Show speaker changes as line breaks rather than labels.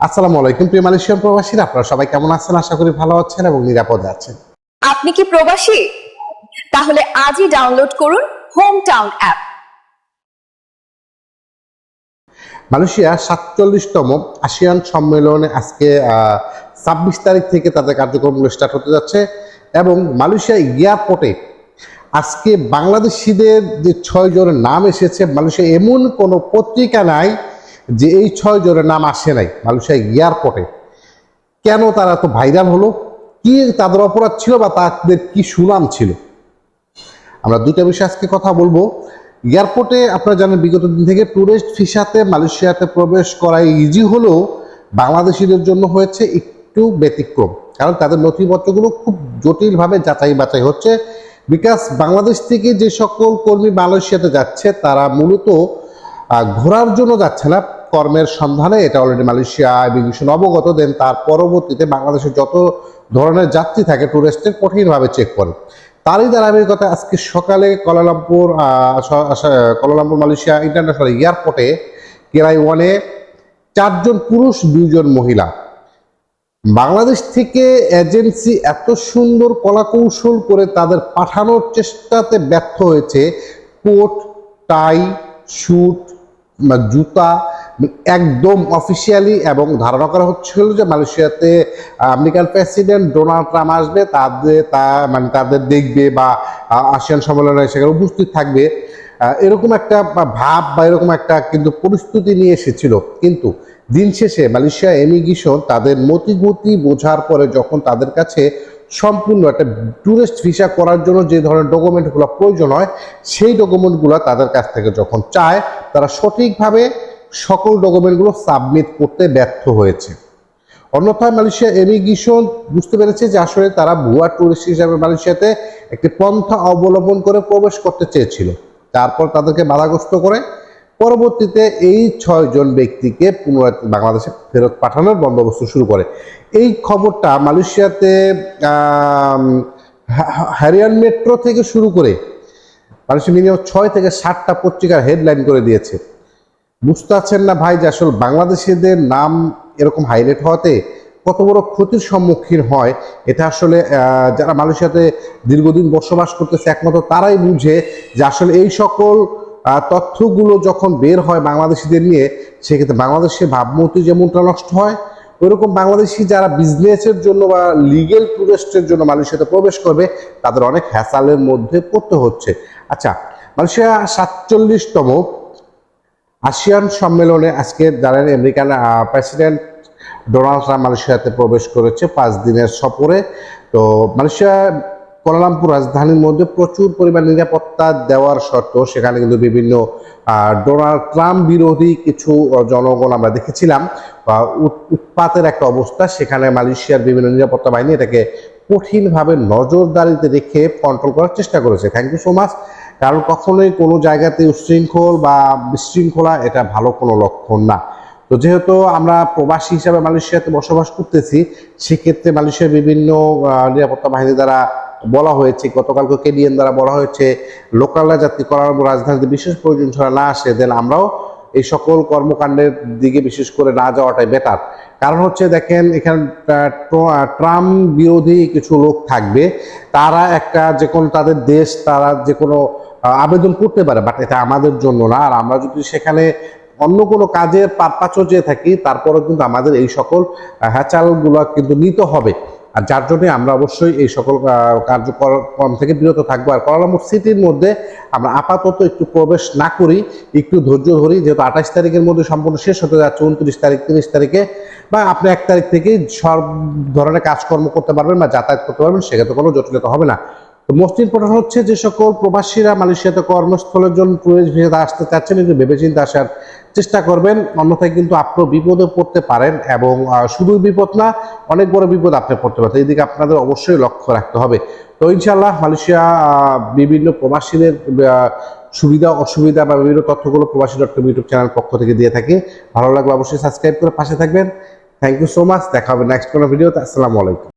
আসসালামু আলাইকুম প্রিয় মালয়েশিয়ান প্রবাসীরা আপনারা সবাই কেমন আছেন? আশা করি ভালো আছেন এবং নিরাপদে আছেন।
আপনি কি প্রবাসী? তাহলে আজই ডাউনলোড করুন হোম টাউন অ্যাপ।
মালয়েশিয়া সাতচল্লিশতম আসিয়ান সম্মেলনে আজকে ছাব্বিশ তারিখ থেকে তাদের কার্যক্রমগুলো স্টার্ট হতে যাচ্ছে এবং মালয়েশিয়া এয়ারপোর্টে আজকে বাংলাদেশিদের যে ছয় জনের নাম এসেছে মালয়েশিয়া এমন কোনো পত্রিকা নাই যে এই ছয় জনের নাম আসে নাই মালয়েশিয়া এয়ারপোর্টে, কেন তারা তো ভাইরাল হলো? কি তাদের অপরাধ ছিল বা তাদের কি সুনাম ছিল? আমরা দুটো বিষয়ে আজকে কথা বলব। এয়ারপোর্টে আপনারা জানেন, বিগত দিন থেকে ট্যুরিস্ট ভিসাতে মালয়েশিয়াতে প্রবেশ করা ইজি হলেও বাংলাদেশিদের জন্য হয়েছে একটু ব্যতিক্রম। কারণ তাদের নথিপত্রগুলো খুব জটিলভাবে যাচাই বাছাই হচ্ছে। বিকাশ বাংলাদেশ থেকে যে সকল কর্মী মালয়েশিয়াতে যাচ্ছে, তারা মূলত ঘোরার জন্য যাচ্ছে না। কর্মের সন্ধানে এটা অলরেডি মালয়েশিয়া ইমিগ্রেশন অবগত দেন তার পরবর্তীতে বাংলাদেশের যত ধরনের যাত্রী থাকে ট্যুরিস্টের কঠিনভাবে চেক করে। তারই ধারাবাহিকতা আজকে সকালে কলালামপুর কলালামপুর মালয়েশিয়া ইন্টারন্যাশনাল এয়ারপোর্টে কেরাই ওয়ানে চারজন পুরুষ, দুইজন মহিলা। বাংলাদেশ থেকে এজেন্সি এত সুন্দর কলাকৌশল করে তাদের পাঠানোর চেষ্টাতে ব্যর্থ হয়েছে, কোট, টাই বা জুতা একদম অফিসিয়ালি এবং ধারণা করা হচ্ছিল যে মালয়েশিয়াতে আমেরিকান প্রেসিডেন্ট ডোনাল্ড ট্রাম্প আসবে, তাদের তা মানে তাদের দেখবে বা আসিয়ান সম্মেলনে সেখানে উপস্থিত থাকবে। এরকম একটা ভাব বা এরকম একটা কিন্তু পরিস্থিতি নিয়ে এসেছিল। কিন্তু দিন শেষে মালয়েশিয়া এমিগ্রেশন তাদের মতিগতি বোঝার পরে যখন তাদের কাছে সম্পূর্ণ একটা ট্যুরিস্ট ভিসা করার জন্য যে ধরনের ডকুমেন্টগুলো প্রয়োজন হয়, সেই ডকুমেন্টগুলো তাদের কাছ থেকে যখন চায়, তারা সঠিকভাবে সকল ডকুমেন্টগুলো সাবমিট করতে ব্যর্থ হয়েছে। অন্যথায় মালয়েশিয়া এমিগ্রেশন বুঝতে পেরেছে যে আসলে তারা ভুয়া টুরিস্ট হিসাবে মালয়েশিয়াতে একটি পন্থা অবলম্বন করে প্রবেশ করতে চেয়েছিল। তারপর তাদেরকে বাধাগ্রস্ত করে পরবর্তীতে এই ছয়জন ব্যক্তিকে পুনরায় বাংলাদেশে ফেরত পাঠানোর বন্দোবস্ত শুরু করে। এই খবরটা মালয়েশিয়াতে হ্যারিয়ান মেট্রো থেকে শুরু করে মালয়েশিয়া মিনিমাম ছয় থেকে ষাটটা পত্রিকার হেডলাইন করে দিয়েছে। বুঝতে পারছেন না ভাই যে আসলে বাংলাদেশিদের নাম এরকম হাইলাইট হওয়াতে কত বড় ক্ষতির সম্মুখীন হয়? এটা আসলে যারা মালয়েশিয়াতে দীর্ঘদিন বসবাস করতেছে একমাত্র তারাই বুঝে যে আসলে এই সকল তথ্যগুলো যখন বের হয় বাংলাদেশিদের নিয়ে, সেক্ষেত্রে বাংলাদেশের ভাবমূর্তি যেমনটা নষ্ট হয়, ওইরকম বাংলাদেশি যারা বিজনেসের জন্য বা লিগেল টুরিস্টের জন্য মালয়েশিয়াতে প্রবেশ করবে, তাদের অনেক হ্যাসালের মধ্যে পড়তে হচ্ছে। আচ্ছা মালয়েশিয়া সাতচল্লিশতম আসিয়ান সম্মেলনে আজকে জানেন আমেরিকান প্রেসিডেন্ট ডোনাল্ড ট্রাম্প মালয়েশিয়াতে প্রবেশ করেছে পাঁচ দিনের সফরে। তো মালয়েশিয়া কোলালামপুর রাজধানীর মধ্যে প্রচুর পরিমাণ নিরাপত্তা দেওয়ার সত্ত্বেও সেখানে কিন্তু বিভিন্ন ডোনাল্ড ট্রাম্প বিরোধী কিছু জনগণ আমরা দেখেছিলাম, বা উৎ- উৎপাতের একটা অবস্থা। সেখানে মালয়েশিয়ার বিভিন্ন নিরাপত্তা বাহিনী এটাকে কঠিনভাবে নজরদারিতে রেখে কন্ট্রোল করার চেষ্টা করেছে। থ্যাংক ইউ সো মাচ কারণ কখনোই কোনো জায়গাতে উচ্ছৃঙ্খল বা বিশৃঙ্খলা এটা ভালো কোনো লক্ষণ না। তো যেহেতু আমরা প্রবাসী হিসাবে মালয়েশিয়াতে বসবাস করতেছি, সেক্ষেত্রে মালয়েশিয়ার বিভিন্ন নিরাপত্তা বাহিনী দ্বারা বলা হয়েছে, গতকালকে কেডিএন দ্বারা বলা হয়েছে, লোকালরা যাত্রী করার রাজধানীতে বিশেষ প্রয়োজন ছাড়া না আসে দেন আমরাও এই সকল কর্মকাণ্ডের দিকে বিশেষ করে না যাওয়াটাই বেটার কারণ হচ্ছে দেখেন, এখানে ট্রাম্প বিরোধী কিছু লোক থাকবে, তারা একটা যে কোনো তাদের দেশ, তারা যে কোনো আবেদন করতে পারে বাট এটা আমাদের জন্য না। আর আমরা যদি সেখানে অন্য কোনো কাজের পারপাচও যেয়ে থাকি, তারপরেও কিন্তু আমাদের এই সকল হ্যাচালগুলো কিন্তু নিতে হবে। আর যার জন্য আমরা অবশ্যই এই সকল কার্যক্রম থেকে বিরত থাকব। আর কলালামপুর সিটির মধ্যে আমরা আপাতত একটু প্রবেশ না করি, একটু ধৈর্য ধরি, যেহেতু আঠাশ তারিখের মধ্যে সম্পূর্ণ শেষ হতে যাচ্ছে, উনত্রিশ তারিখ, তিরিশ তারিখে। বা আপনি এক তারিখ থেকেই সব ধরনের কাজকর্ম করতে পারবেন বা যাতায়াত করতে পারবেন, সেক্ষেত্রে কোনো জটিলতা হবে না। মোস্ট ইম্পর্টেন্ট হচ্ছে যে সকল প্রবাসীরা মালয়েশিয়াতে কর্মস্থলের জন্য টুরিস্ট ভিসাতে আসতে চাচ্ছেন একটু ভেবেচিন্তে আসার চেষ্টা করবেন, অন্যথায় কিন্তু আপনিও বিপদে পড়তে পারেন এবং শুধু বিপদ না, অনেক বড় বিপদ আপনি পড়তে পারেন। এই দিকে আপনাদের অবশ্যই লক্ষ্য রাখতে হবে। তো ইনশাল্লাহ মালয়েশিয়া বিভিন্ন প্রবাসীদের সুবিধা, অসুবিধা বা বিভিন্ন তথ্যগুলো প্রবাসী ডট ইউটিউব চ্যানেল পক্ষ থেকে দিয়ে থাকি। ভালো লাগলে অবশ্যই সাবস্ক্রাইব করে পাশে থাকবেন। থ্যাংক ইউ সো মাচ দেখা হবে নেক্সট কোনো ভিডিওতে আসসালামু আলাইকুম।